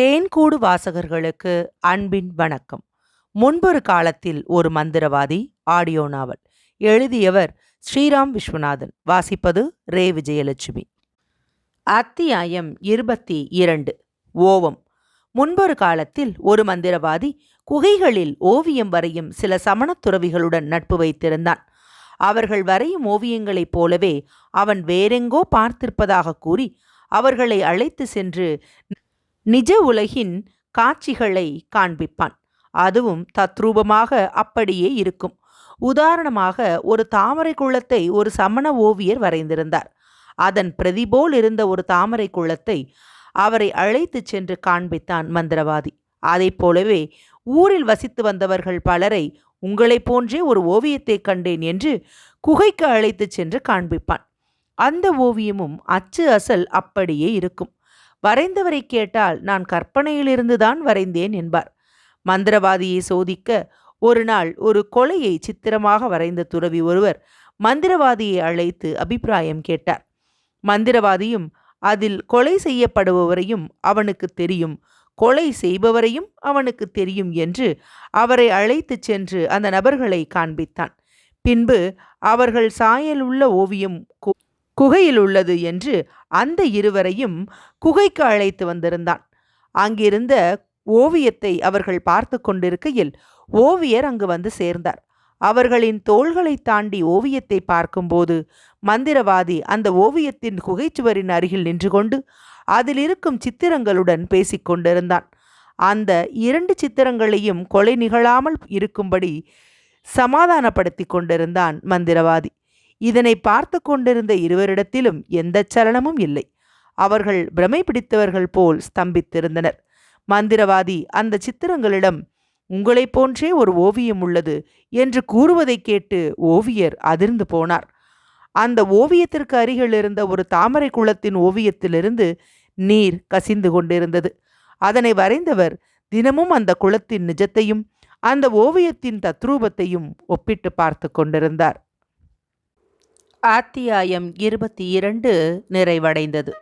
தேன்கூடு வாசகர்களுக்கு அன்பின் வணக்கம். முன்பொரு காலத்தில் ஒரு மந்திரவாதி ஆடியோ நாவல் எழுதியவர் ஸ்ரீராம் விஸ்வநாதன். வாசிப்பது ரே. விஜயலட்சுமி. அத்தியாயம் இருபத்தி இரண்டு. ஓவம். முன்பொரு காலத்தில் ஒரு மந்திரவாதி குகைகளில் ஓவியம் வரையும் சில சமணத் துறவிகளுடன் நட்பு வைத்திருந்தான். அவர்கள் வரையும் ஓவியங்களைப் போலவே அவன் வேறெங்கோ பார்த்திருப்பதாக கூறி அவர்களை அழைத்து சென்று நிஜ உலகின் காட்சிகளை காண்பிப்பான். அதுவும் தத்ரூபமாக அப்படியே இருக்கும். உதாரணமாக ஒரு தாமரை குளத்தை ஒரு சமண ஓவியர் வரைந்திருந்தார். அதன் பிரதிபோல் இருந்த ஒரு தாமரை குளத்தை அவரை அழைத்துச் சென்று காண்பித்தான் மந்திரவாதி. அதைப் போலவே ஊரில் வசித்து வந்தவர்கள் பலரை உங்களைப் போன்றே ஒரு ஓவியத்தை கண்டேன் என்று குகைக்கு அழைத்துச் சென்று காண்பிப்பான். அந்த ஓவியமும் அச்சு அசல் அப்படியே இருக்கும். வரைந்தவரை கேட்டால் நான் கற்பனையிலிருந்துதான் வரைந்தேன் என்பார். மந்திரவாதியை சோதிக்க ஒரு நாள் ஒரு கொலையை சித்திரமாக வரைந்த துறவி ஒருவர் மந்திரவாதியை அழைத்து அபிப்பிராயம் கேட்டார். மந்திரவாதியும் அதில் கொலை செய்யப்படுபவரையும் அவனுக்கு தெரியும். கொலை செய்பவரையும் அவனுக்கு தெரியும் என்று அவரை அழைத்துச் சென்று அந்த நபர்களை காண்பித்தான். பின்பு அவர்கள் சாயல் உள்ள ஓவியம் குகையில் உள்ளது என்று அந்த இருவரையும் குகைக்கு அழைத்து வந்திருந்தான். அங்கிருந்த ஓவியத்தை அவர்கள் பார்த்து கொண்டிருக்கையில் ஓவியர் அங்கு வந்து சேர்ந்தார். அவர்களின் தோள்களை தாண்டி ஓவியத்தை பார்க்கும்போது மந்திரவாதி அந்த ஓவியத்தின் குகைச்சுவரின் அருகில் நின்று கொண்டு அதில் இருக்கும் சித்திரங்களுடன் பேசிக்கொண்டிருந்தான் அந்த இரண்டு சித்திரங்களையும் கொலை நிகழாமல் இருக்கும்படி சமாதானப்படுத்தி கொண்டிருந்தான் மந்திரவாதி. இதனை பார்த்து கொண்டிருந்த இருவரிடத்திலும் எந்த சலனமும் இல்லை. அவர்கள் பிரமை பிடித்தவர்கள் போல் ஸ்தம்பித்திருந்தனர். மந்திரவாதி அந்த சித்திரங்களிடம் உங்களைப் போன்றே ஒரு ஓவியம் உள்ளது என்று கூறுவதை கேட்டு ஓவியர் அதிர்ந்து போனார். அந்த ஓவியத்திற்கு அருகில் இருந்த ஒரு தாமரை குளத்தின் ஓவியத்திலிருந்து நீர் கசிந்து கொண்டிருந்தது. அதனை வரைந்தவர் தினமும் அந்த குளத்தின் நிஜத்தையும் அந்த ஓவியத்தின் தத்ரூபத்தையும் ஒப்பிட்டு பார்த்து கொண்டிருந்தார். அத்தியாயம் இருபத்தி இரண்டு நிறைவடைந்தது.